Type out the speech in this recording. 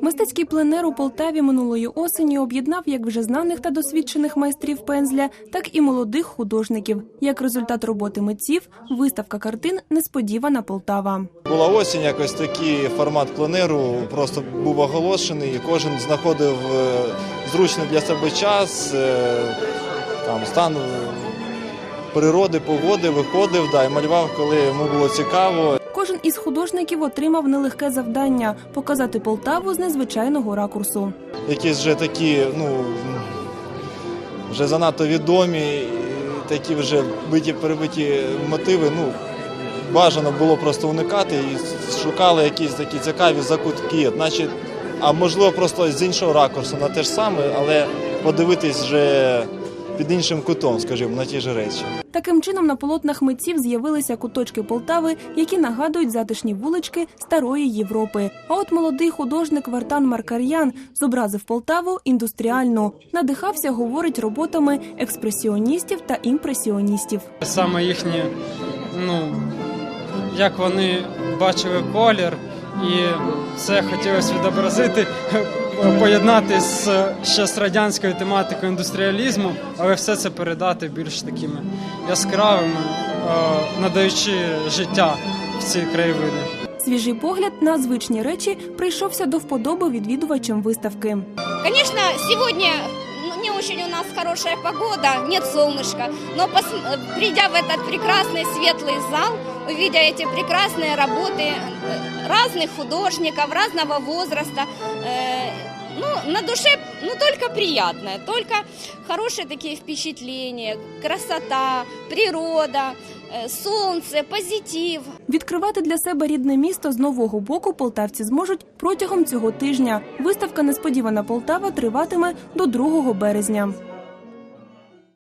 Мистецький пленер у Полтаві минулої осені об'єднав як вже знаних та досвідчених майстрів пензля, так і молодих художників. Як результат роботи митців, виставка картин Несподівана Полтава. Була осінь, якось такий формат пленеру просто був оголошений, і кожен знаходив е, зручний для себе час, е, там, стан природи, погоди, виходив да, і малював, коли йому було цікаво. Кожен із художників отримав нелегке завдання показати Полтаву з незвичайного ракурсу. Якісь вже такі, ну, вже занадто відомі, такі вже биті перебиті мотиви. Ну, бажано було просто уникати і шукали якісь такі цікаві закутки. Значить, а можливо, просто з іншого ракурсу на те ж саме, але подивитись вже під іншим кутом, скажімо, на ті ж речі. Таким чином на полотнах митців з'явилися куточки Полтави, які нагадують затишні вулички старої Європи. А от молодий художник Вартан Маркар'ян зобразив Полтаву індустріальну. Надихався, говорить, роботами експресіоністів та імпресіоністів. Саме їхні, ну як вони бачили колір, і це хотілося відобразити, поєднати з ще з радянською тематикою індустріалізму, але все це передати більш такими яскравими, е, надаючи життя в ці краєвиди. Свіжий погляд на звичні речі прийшовся до вподоби відвідувачам виставки. Конечно, сегодня ну, не очень у нас хорошая погода, нет солнышка, но пос- э, придя в этот прекрасный светлый зал, увидя эти прекрасные работы э, разных художников, разного возраста, э, ну, на душе, ну, только приятное, только хорошие такие впечатления, красота, природа, э, солнце, позитив. Відкривати для себе рідне місто з нового боку полтавці зможуть протягом цього тижня. Виставка Несподівана Полтава триватиме до 2 березня.